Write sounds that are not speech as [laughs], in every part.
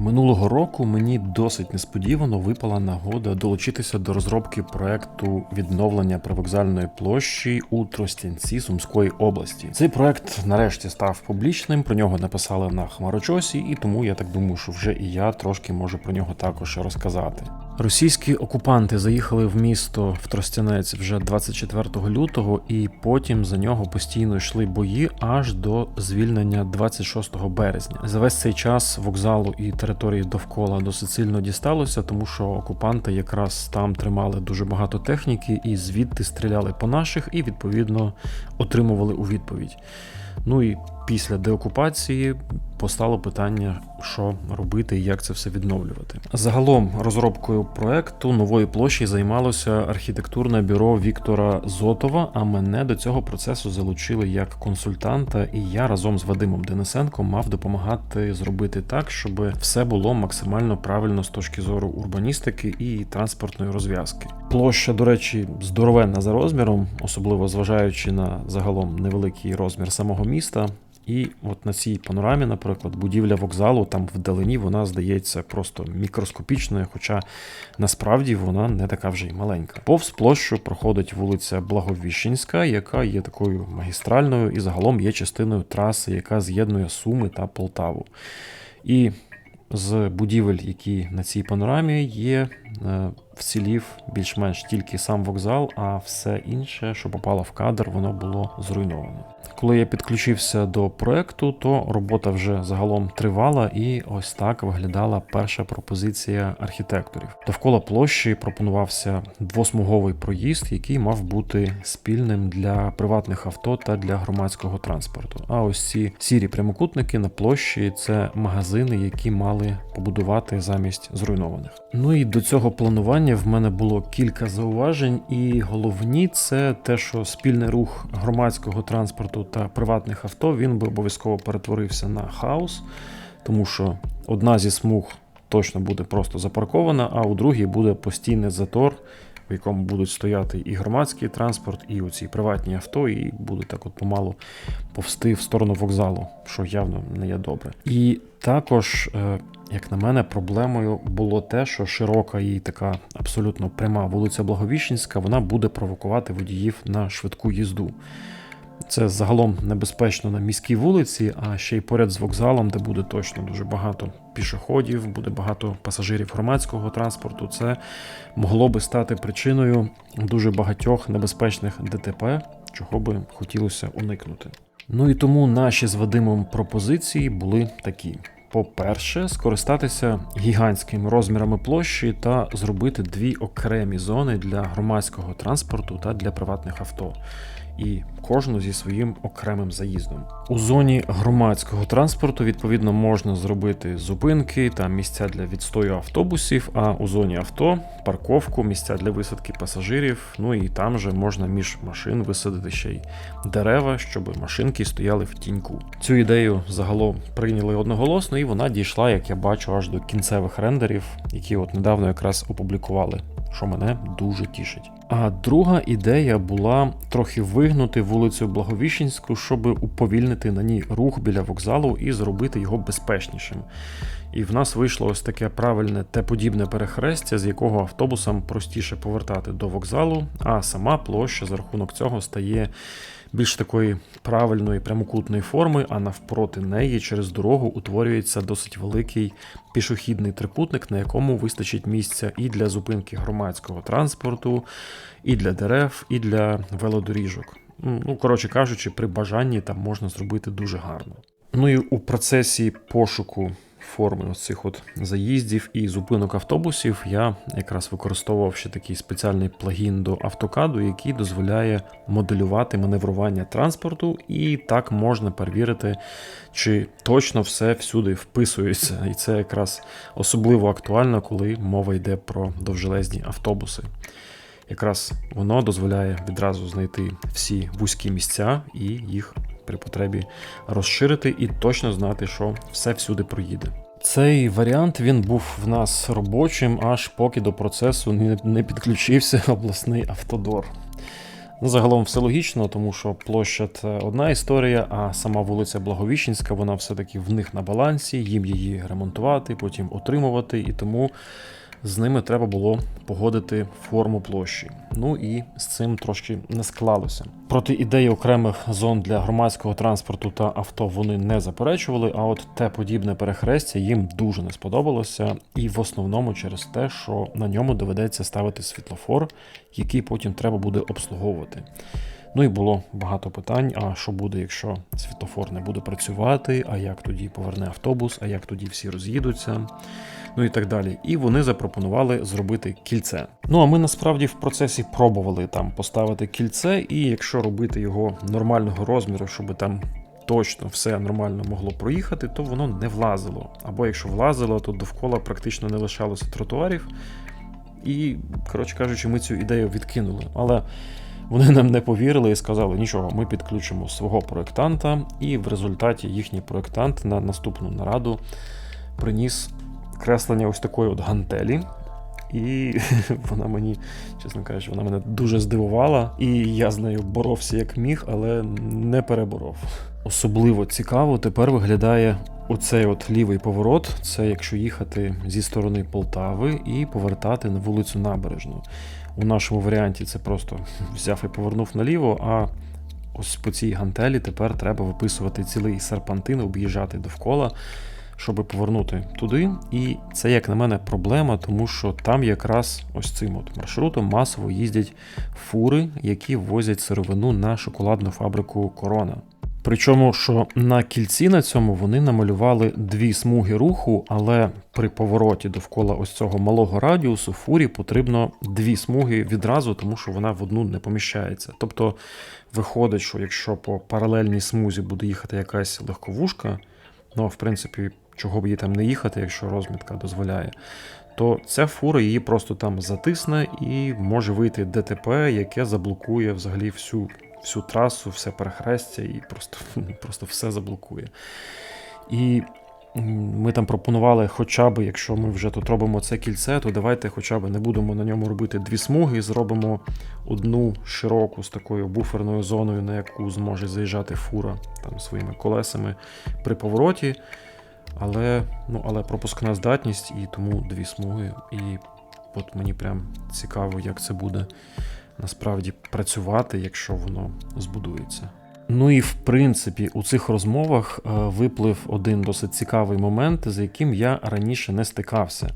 Минулого року мені досить несподівано випала нагода долучитися до розробки проекту відновлення привокзальної площі у Тростянці Сумської області. Цей проект нарешті став публічним. Про нього написали на хмарочосі, і тому я так думаю, що вже і я трошки можу про нього також розказати. Російські окупанти заїхали в місто в Тростянець вже 24 лютого, і потім за нього постійно йшли бої аж до звільнення 26 березня. За весь цей час вокзалу і території довкола досить сильно дісталося, тому що окупанти якраз там тримали дуже багато техніки і звідти стріляли по наших, і відповідно отримували у відповідь. Ну і після деокупації постало питання, що робити і як це все відновлювати. Загалом розробкою проекту нової площі займалося архітектурне бюро Віктора Зотова. А мене до цього процесу залучили як консультанта, і я разом з Вадимом Денисенком мав допомагати зробити так, щоб все було максимально правильно з точки зору урбаністики і транспортної розв'язки. Площа, до речі, здоровенна за розміром, особливо зважаючи на загалом невеликий розмір самого міста. І от на цій панорамі, наприклад, будівля вокзалу там вдалині вона здається просто мікроскопічною, хоча насправді вона не така вже й маленька. Повз площу проходить вулиця Благовіщенська, яка є такою магістральною і загалом є частиною траси, яка з'єднує Суми та Полтаву. І з будівель, які на цій панорамі є, е, вцілів більш-менш тільки сам вокзал, а все інше, що попало в кадр, воно було зруйновано. Коли я підключився до проекту, то робота вже загалом тривала, і ось так виглядала перша пропозиція архітекторів. Довкола площі пропонувався двосмуговий проїзд, який мав бути спільним для приватних авто та для громадського транспорту. А ось ці сірі прямокутники на площі це магазини, які мали побудувати замість зруйнованих. Ну і до цього планування в мене було кілька зауважень, і головні це те, що спільний рух громадського транспорту та приватних авто він би обов'язково перетворився на хаос, тому що одна зі смуг точно буде просто запаркована, а у другій буде постійний затор, в якому будуть стояти і громадський транспорт, і оці приватні авто, і буде так от помалу повсти в сторону вокзалу, що явно не є добре. І також. е, як на мене, проблемою було те, що широка і така абсолютно пряма вулиця Благовіщенська вона буде провокувати водіїв на швидку їзду. Це загалом небезпечно на міській вулиці, а ще й поряд з вокзалом, де буде точно дуже багато пішоходів, буде багато пасажирів громадського транспорту. Це могло би стати причиною дуже багатьох небезпечних ДТП, чого би хотілося уникнути. Ну і тому наші з Вадимом пропозиції були такі. По-перше, скористатися гігантськими розмірами площі та зробити дві окремі зони для громадського транспорту та для приватних авто, і кожну зі своїм окремим заїздом. У зоні громадського транспорту відповідно можна зробити зупинки та місця для відстою автобусів. А у зоні авто парковку, місця для висадки пасажирів. Ну і там же можна між машин висадити ще й дерева, щоб машинки стояли в тіньку. Цю ідею загалом прийняли одноголосно, і вона дійшла, як я бачу, аж до кінцевих рендерів, які от недавно якраз опублікували. Що мене дуже тішить. А друга ідея була трохи вигнути вулицю Благовіщенську, щоб уповільнити на ній рух біля вокзалу і зробити його безпечнішим. І в нас вийшло ось таке правильне те подібне перехрестя, з якого автобусам простіше повертати до вокзалу, а сама площа за рахунок цього стає більш такої правильної прямокутної форми, а навпроти неї через дорогу утворюється досить великий пішохідний трикутник, на якому вистачить місця і для зупинки громадського транспорту, і для дерев, і для велодоріжок. Ну, коротше кажучи, при бажанні там можна зробити дуже гарно. Ну і у процесі пошуку форми ось цих от заїздів і зупинок автобусів я якраз використовував ще такий спеціальний плагін до автокаду, який дозволяє моделювати маневрування транспорту, і так можна перевірити, чи точно все всюди вписується. І це якраз особливо актуально, коли мова йде про довжелезні автобуси. Якраз воно дозволяє відразу знайти всі вузькі місця і їх при потребі розширити і точно знати, що все всюди проїде. Цей варіант він був в нас робочим, аж поки до процесу не, підключився [laughs] обласний автодор. Ну, Загалом все логічно, тому що площа це одна історія, а сама вулиця Благовіщенська, вона все-таки в них на балансі, їм її ремонтувати, потім отримувати, і тому з ними треба було погодити форму площі. Ну і з цим трошки не склалося. Проти ідеї окремих зон для громадського транспорту та авто вони не заперечували. А от те подібне перехрестя їм дуже не сподобалося, і в основному через те, що на ньому доведеться ставити світлофор, який потім треба буде обслуговувати. Ну і було багато питань: а що буде, якщо світлофор не буде працювати, а як тоді поверне автобус, а як тоді всі роз'їдуться, ну і так далі. І вони запропонували зробити кільце. Ну а ми насправді в процесі пробували там поставити кільце, і якщо робити його нормального розміру, щоб там. Точно все нормально могло проїхати, то воно не влазило. Або якщо влазило, то довкола практично не лишалося тротуарів. І, коротше кажучи, ми цю ідею відкинули. Але вони нам не повірили і сказали, нічого, ми підключимо свого проєктанта, і в результаті їхній проєктант на наступну нараду приніс креслення ось такої от гантелі. І [laughs] вона мені, чесно кажучи, вона мене дуже здивувала, і я з нею боровся як міг, але не переборов. Особливо цікаво тепер виглядає оцей от лівий поворот. Це якщо їхати зі сторони Полтави і повертати на вулицю Набережну. У нашому варіанті це просто [laughs] взяв і повернув наліво. А ось по цій гантелі тепер треба виписувати цілий серпантин, об'їжджати довкола, щоб повернути туди. І це, як на мене, проблема, тому що там якраз ось цим от маршрутом масово їздять фури, які возять сировину на шоколадну фабрику Корона. Причому, що на кільці на цьому вони намалювали дві смуги руху, але при повороті довкола ось цього малого радіусу фурі потрібно дві смуги відразу, тому що вона в одну не поміщається. Тобто виходить, що якщо по паралельній смузі буде їхати якась легковушка, ну в принципі, чого б їй там не їхати, якщо розмітка дозволяє, то ця фура її просто там затисне і може вийти ДТП, яке заблокує взагалі всю всю трасу, все перехрестя і просто, [laughs] просто все заблокує. І ми там пропонували, хоча б, якщо ми вже тут робимо це кільце, то давайте хоча б не будемо на ньому робити дві смуги, і зробимо одну широку з такою буферною зоною, на яку зможе заїжджати фура там своїми колесами при повороті. Але ну, але пропускна здатність і тому дві смуги. І от мені прям цікаво, як це буде насправді працювати, якщо воно збудується. Ну і в принципі у цих розмовах е, виплив один досить цікавий момент, з яким я раніше не стикався.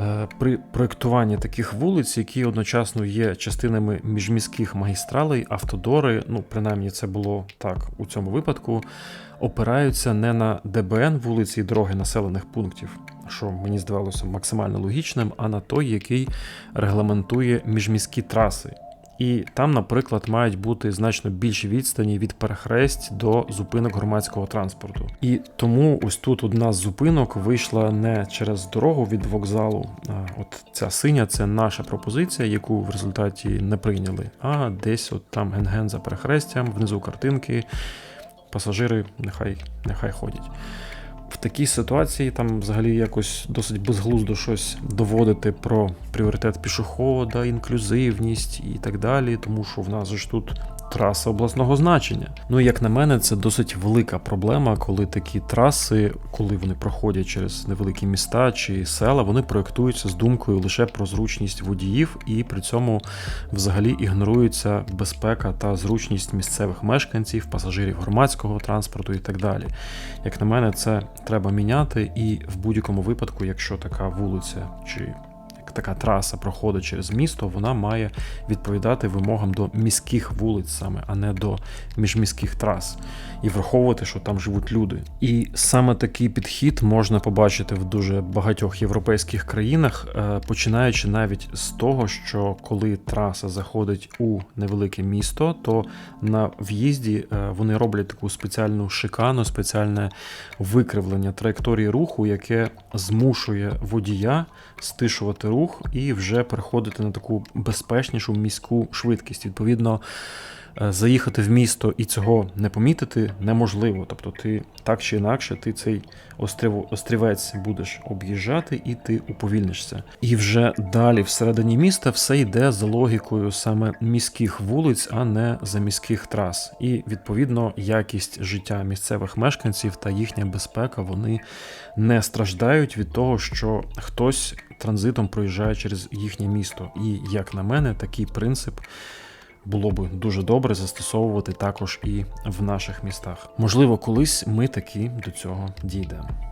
Е, При проєктуванні таких вулиць, які одночасно є частинами міжміських магістралей, автодори, ну принаймні це було так у цьому випадку, опираються не на ДБН вулиці і дороги населених пунктів, що мені здавалося максимально логічним, а на той, який регламентує міжміські траси. І там, наприклад, мають бути значно більші відстані від перехресть до зупинок громадського транспорту. І тому ось тут одна з зупинок вийшла не через дорогу від вокзалу. От ця синя це наша пропозиція, яку в результаті не прийняли. А десь от там ген-ген за перехрестям, внизу картинки, пасажири нехай, нехай ходять. В такій ситуації там взагалі якось досить безглуздо щось доводити про пріоритет пішохода, інклюзивність і так далі, тому що в нас ж тут траса обласного значення. Ну і як на мене, це досить велика проблема, коли такі траси, коли вони проходять через невеликі міста чи села, вони проєктуються з думкою лише про зручність водіїв, і при цьому взагалі ігнорується безпека та зручність місцевих мешканців, пасажирів громадського транспорту і так далі. Як на мене, це треба міняти, і в будь-якому випадку, якщо така вулиця чи така траса проходить через місто, вона має відповідати вимогам до міських вулиць саме, а не до міжміських трас, і враховувати, що там живуть люди. І саме такий підхід можна побачити в дуже багатьох європейських країнах, е, починаючи навіть з того, що коли траса заходить у невелике місто, то на в'їзді е, вони роблять таку спеціальну шикану, спеціальне викривлення траєкторії руху, яке змушує водія стишувати рух і вже переходити на таку безпечнішу міську швидкість. Відповідно, заїхати в місто і цього не помітити неможливо. Тобто, ти так чи інакше, ти цей острів, острівець будеш об'їжджати і ти уповільнишся. І вже далі, всередині міста, все йде за логікою саме міських вулиць, а не за міських трас. І відповідно якість життя місцевих мешканців та їхня безпека вони не страждають від того, що хтось транзитом проїжджає через їхнє місто. І як на мене, такий принцип. Було би дуже добре застосовувати також і в наших містах. Можливо, колись ми таки до цього дійдемо.